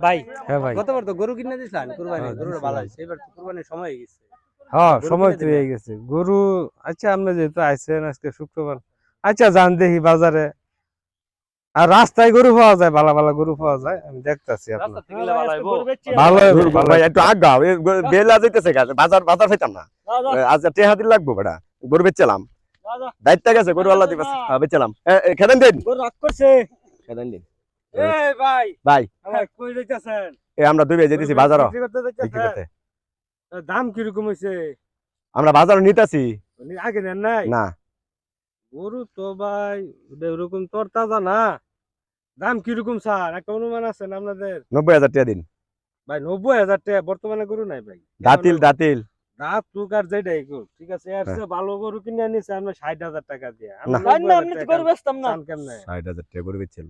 ভাই হ্যাঁ ভাই। গতবার তো গরু কিনে দিছিলেন কুরবানি। হ্যাঁ, দিছিলাম। ভালো হয়েছে এবার তো কুরবানির সময় হয়ে গেছে। হ্যাঁ সময় তো হয়ে গেছে। গরু আচ্ছা আপনি যেহেতু আইছেন আজকে শুক্রবার আচ্ছা যান দেখি বাজারে। আর রাস্তায় গরু পাওয়া যায় ভালো ভালো গরু পাওয়া যায় আমি দেখতাছি ভালো ভাই একটু আগাও বেলা যাইতেছে গাছ বাজার বাজার না। এ, আজ টেহা দিন লাগবো বেটা গরু বেচলাম। দায়িত্ব গেছে গরু আল্লাহ দিবাস হ্যাঁ বেচলাম। খেদেন দিন। গরু রাগ করছে। খেদেন দিন। এই ভাই। ভাই। ভাই কই যাইতাছেন? এ আমরা দুই বিক্রি করতে দাম কীরকম হইছে? আমরা বাজারও নিতেছি। আগে নেন নাই? না। গরু তো ভাই ওরকম তোর তাজা না। দাম কীরকম স্যার? একটা অনুমান আছেন আপনাদের? নব্বই হাজার টাকা দিন। ভাই নব্বই হাজার টাকা বর্তমানে গরু নাই ভাই। দাতিল দাতিল। রাত টুক আর যেটাই গরু ঠিক আছে? এর হ্যাঁ। চেয়ে ভালো গরু কিনে আনিছে আমরা ষাট হাজার টাকা দিয়ে। আমি না। 90,000 টাকা কেমনে? ষাট হাজার টাকা গরু বেচছিল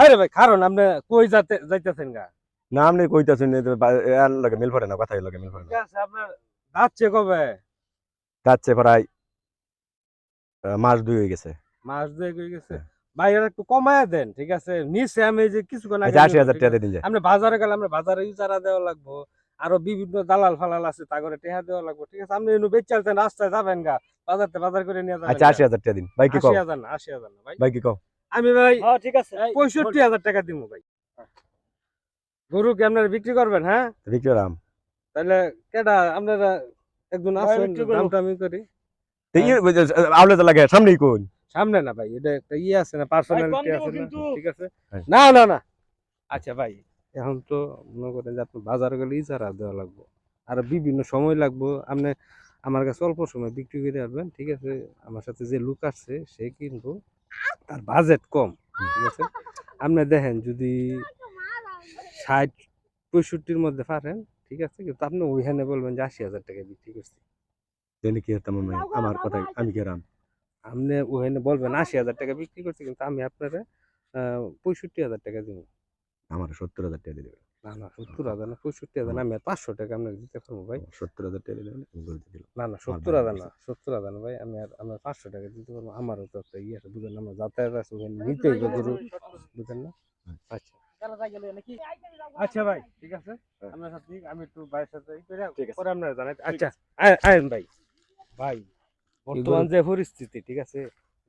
আরে ভাই কারণ আপনি কই যাতে যাইতেছেন গা? না আপনি কইতাছেন এর লগে মিল পড়ে না কথা লগে মিল পড়ে ঠিক আছে আপনার যাচ্ছে কবে? যাচ্ছে প্রায় আহ, মাস দুই হয়ে গেছে। মাস হয়ে গেছে। হ্যাঁ। ভাই এর একটু কমায়া দেন ঠিক আছে? নিচে আমি যে কিছুক্ষণ আগে আচ্ছা আশি নিলাম, হাজার টাকা দিন যায়। আমরা বাজারে গেলে আমরা বাজারে ইজারা দেওয়া লাগবো। আরও বিভিন্ন দালাল ফালাল আছে তা করে টেহা দেওয়া লাগবো ঠিক আছে? আপনি এনু বেচ চালতেন রাস্তায় যাবেন গা বাজারতে বাজার করে নিয়ে যাবেন আচ্ছা আশি হাজার টাকা দিন। ভাই কি কও? আশি হাজার না আশি হাজার না ভাই। ভাই কি কও? আমি ভাই ঠিক আছে। পঁয়ষট্টি হাজার টাকা দিব ভাই। গরু কি আপনারা বিক্রি করবেন হ্যাঁ? বিক্রম তাহলে কেডা আপনারা একজন বিক্রি দামটা আমি করি। তো আউলে তো লাগে সামনেই কোন? সামনে না ভাই এটা একটা ইয়ে আছে না পার্সোনালিটি আছে না ঠিক আছে? হ্যাঁ। না না না। আচ্ছা ভাই। এখন তো মনে করেন যে আপনি বাজার গেলে ইজারা দেওয়া লাগবো। আর বিভিন্ন সময় লাগবো। আপনি আমার কাছে অল্প সময় বিক্রি করে আসবেন ঠিক আছে? আমার সাথে যে লুক আসছে সে কিন্তু তার বাজেট কম ঠিক আছে? আপনি দেখেন যদি ষাট পঁয়ষট্টির মধ্যে পারেন ঠিক আছে? কিন্তু আপনি ওইখানে বলবেন যে আশি হাজার টাকা বিক্রি করছি। তাহলে কি হতাম আমার কথা আমি কেরাম আপনি ওখানে বলবেন আশি হাজার টাকা বিক্রি করছি কিন্তু আমি আপনারা পঁয়ষট্টি হাজার টাকা দিব। আমার সত্তর হাজার টাকা দিয়ে দেবে না না সত্তর হাজার না পঁয়ষট্টি হাজার না আমি পাঁচশো টাকা আপনাকে দিতে পারব ভাই। সত্তর হাজার টাকা দিয়ে দেবেন না না সত্তর হাজার না সত্তর হাজার না ভাই আমি আর আমার পাঁচশো টাকা দিতে পারব। আমারও তো একটা ইয়ে আছে বুঝেন আমার যাতায়াত আছে ওখানে নিতে হইবে গরু বুঝেন না? আচ্ছা। আচ্ছা। ভাই ঠিক আছে? আপনার সাথে আমি একটু ভাইয়ের সাথে। পরে আপনারা জানাই আচ্ছা আয়- আয়েন ভাই। ভাই বর্তমান যে পরিস্থিতি ঠিক আছে?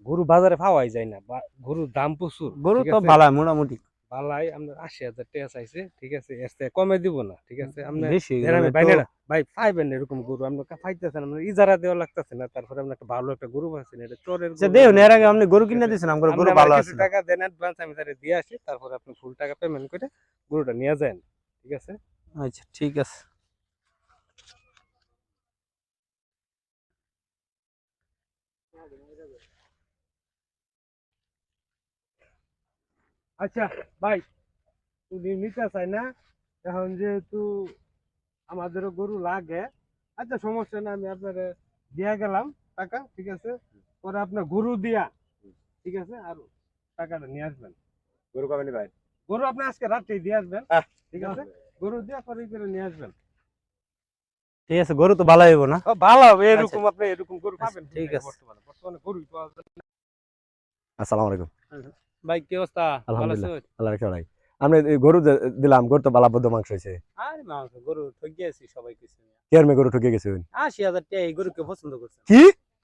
গরু বাজারে পাওয়াই যায় না বা গরুর দাম প্রচুর গরু তো ভালো মোটামুটি। বালাই আপনার আশি হাজার টাকা চাইছে ঠিক আছে? এর কমে দিব না ঠিক আছে? আপনি বেশি দেন আমি ভাই না, ভাই পাইবেন এরকম গরু আপনি পাইতেছেন আপনার ইজারা দেওয়া লাগতেছে না তারপরে আপনি একটা ভালো একটা গরু পাচ্ছেন এটা চরের আচ্ছা দেখুন এর আগে আপনি গরু কিনে দিয়েছেন আমার গরু ভালো আছে টাকা দেন অ্যাডভান্স আমি তারে দিয়ে আসি তারপরে আপনি ফুল টাকা পেমেন্ট করে গরুটা নিয়ে যান ঠিক আছে? আচ্ছা ঠিক আছে। আচ্ছা ভাই তুমি নিতে চাই না? এখন যেহেতু আমাদেরও গরু লাগে আচ্ছা সমস্যা না আমি আপনার দিয়া গেলাম টাকা ঠিক আছে? পরে আপনার গরু দিয়া ঠিক আছে? আর টাকাটা নিয়ে আসবেন। গরু কবে ভাই গরু আপনি আজকে রাত্রে দিয়ে আসবেন ঠিক আছে? গরু দিয়া পরে করে নিয়ে আসবেন। ঠিক আছে গরু তো ভালো হইব না? ভালো হবে এরকম আপনি এরকম গরু পাবেন। ঠিক আছে। বর্তমানে বর্তমানে গরু পাওয়া যায় আসসালামু আলাইকুম। ভাই কি অবস্থা? আলহামদুলিল্লাহ। আল্লাহ ভাই। আমি এই গরু দিলাম গরু তো বালাবদ্ধ মাংস হয়েছে। আরে মাংস গরু ঠকিয়েছি সবাই কিছু গরু ঠকে গেছে আশি হাজার টাকা এই গরুকে পছন্দ করছে। কি?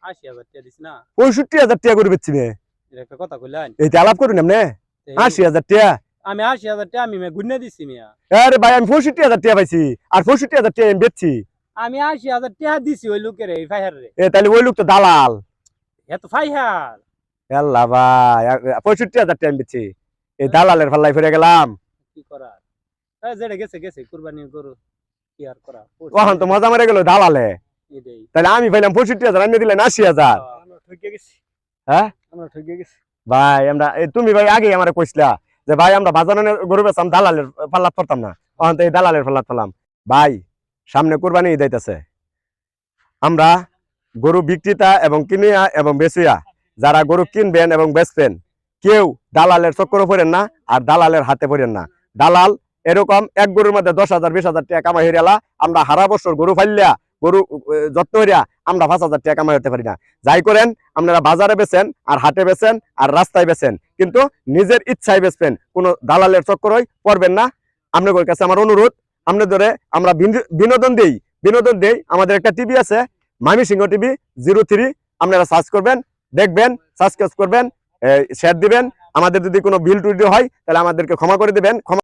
আশি হাজার টাকা দিস না? পঁয়ষট্টি হাজার টাকা গরু বেচছি একটা কথা কইলেন? এই আলাপ করুন আশি হাজার টাকা। আমি আশি হাজার টাকা আমি গুনে দিছি মিয়া। আরে ভাই আমি পঁয়ষট্টি হাজার টাকা পাইছি। আর পঁয়ষট্টি হাজার টাকা আমি বেচছি। আমি আশি হাজার টাকা দিছি ওই লোকের এই ফাইহার রে এ তাহলে ওই লোক তো দালাল। এত ফাইহার। আল্লাহ ভাই পঁয়ষট্টি হাজার টাকা আমি বেচছি এই দালালের ফাল্লাই ফিরে গেলাম। কি করার? যেটা গেছে গেছে কুরবানি গরু কি আর করা ওখান তো মজা মারে গেল দালালে। তাহলে আমি পাইলাম পঁয়ষট্টি হাজার আমি দিলেন আশি হাজার। হ্যাঁ? আমরা ঠকে গেছি। ভাই আমরা তুমি ভাই আগে আমার কইসলা যে ভাই আমরা বাজারে গরু বেচাম দালালের পাল্লাত পড়তাম না। ওখান তো এই দালালের পাল্লাত পেলাম ভাই সামনে কোরবানি ঈদ আমরা গরু বিক্রেতা এবং কিনিয়া এবং বেচুয়া যারা গরু কিনবেন এবং বেচবেন, কেউ দালালের চক্করে পড়েন না আর দালালের হাতে পড়েন না। দালাল এরকম এক গরুর মধ্যে দশ হাজার, বিশ হাজার টাকা কামাই হইলা আমরা হারা বছর গরু ফাইলিয়া গরু যত্ন হইয়া আমরা পাঁচ হাজার টাকা কামাই হতে পারি না। যাই করেন, আপনারা বাজারে বেচেন আর হাটে বেচেন আর রাস্তায় বেচেন। কিন্তু নিজের ইচ্ছায় বেচবেন, কোনো দালালের চক্করই পড়বেন না। আপনাদের কাছে আমার অনুরোধ, আপনাদের আমরা বিন- বিনোদন দেই। বিনোদন দেই, আমাদের একটা টিভি আছে Mami Singha TV zero three, আপনারা সার্চ করবেন দেখবেন সাবস্ক্রাইব করবেন শেয়ার দিবেন। আমাদের যদি কোনো বিল টুল হয়, তাহলে আমাদেরকে ক্ষমা করে দিবেন। ক্ষমা